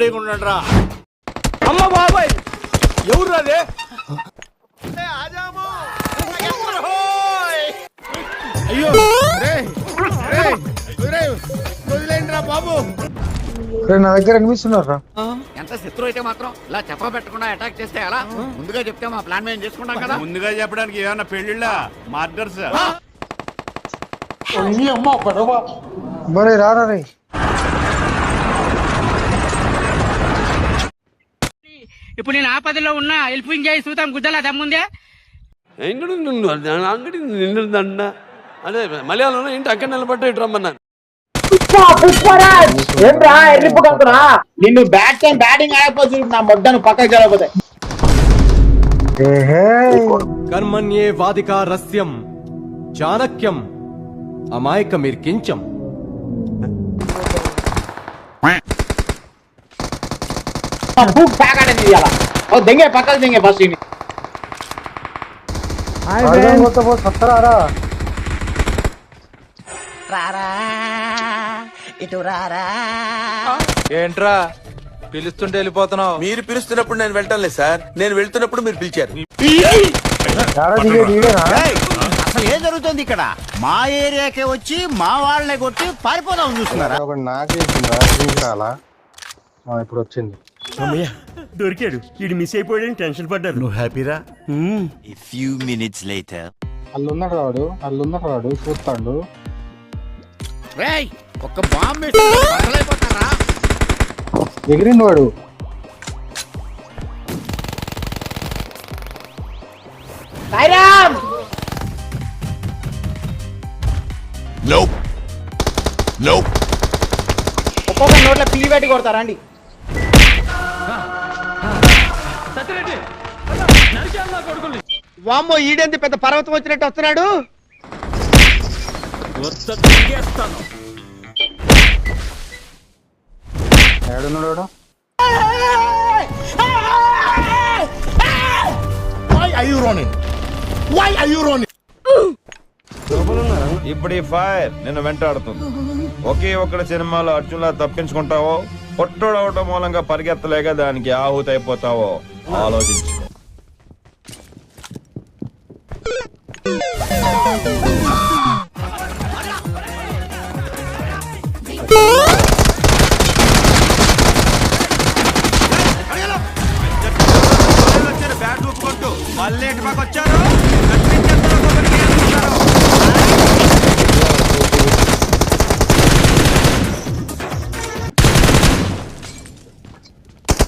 రెడీగా ఉండండి రా అమ్మ బాబాయ్ ఎవరు అదే? అయ్యో! వదిలేండి బాబు. రే నా దగ్గర అనిపిస్తున్నారా ఎంత శత్రు అయితే మాత్రం ఇలా చెప్ప పెట్టకుండా అటాక్ చేస్తే ఎలా? ముందుగా చెప్తే మా ప్లాన్ మేము చేసుకుంటాం కదా. ముందుగా చెప్పడానికి ఏమన్నా పెళ్ళిళ్ళ మార్డర్స్ మరే రారా రే. ఇప్పుడు నేను ఆపదలో ఉన్నా హెల్పింగ్ చేసి చూద్దాం గుద్దలా దమ్ముందే? ఎంగడు అంగడి నిన్ను దండ. అదే మలయాళంలో ఏంటి అక్కడ నిలబడ్డ ఇటు రమ్మన్నాను. ఏంట్రా నిన్ను బ్యాట్ టైం బ్యాటింగ్ ఆడకపోతే నా మొడ్డను పక్కకి జరగకపోతే ఏహే. కర్మణ్యే వాదికా రస్యం చాణక్యం ఆడని ఇయ్యాల ఓ దెంగే దెంగే ఇని కొత్త సత్తరారా. ఏంట్రా? పిలుస్తుంటే వెళ్ళిపోతున్నావు. మీరు పిలుస్తున్నప్పుడు నేను వెళ్ళటం లేదు సార్. నేను వెళ్తున్నప్పుడు మీరు పిలిచారు. అసలు ఏం జరుగుతుంది ఇక్కడ? మా ఏరియాకే వచ్చి మా వాళ్ళని కొట్టి పారిపోదాం చూస్తున్నారా? ఆ, ఇప్పుడు వచ్చింది. దొరికాడు. వీడు మిస్ అయిపోయాడని టెన్షన్ పడ్డారు. నువ్వు హ్యాపీరా? అల్లున్నాడు వాడు అల్లున్నాడు వాడు చూస్తాడు. రేయ్ ఒక్క బాంబు పగలైపోతారా ఎగిరిండు వాడు. సాయిరామ్! ఒక్కొక్క నోట్ల పిల్లి పెట్టి కొడతారా అండి వామ్మో ఈడెంత పెద్ద పర్వతం వచ్చినట్టు వస్తున్నాడు? ఏడున్నాడు? ఇప్పుడు ఈ ఫైర్ నిన్ను వెంటాడుతుంది. ఒకే ఒక్కడ సినిమాలో అర్జున్లా తప్పించుకుంటావో పొట్టోడవటం మూలంగా పరిగెత్తలేక దానికి ఆహుతి అయిపోతావో ఆలోచించు మళ్ళీ ఇటు పక్క వచ్చారు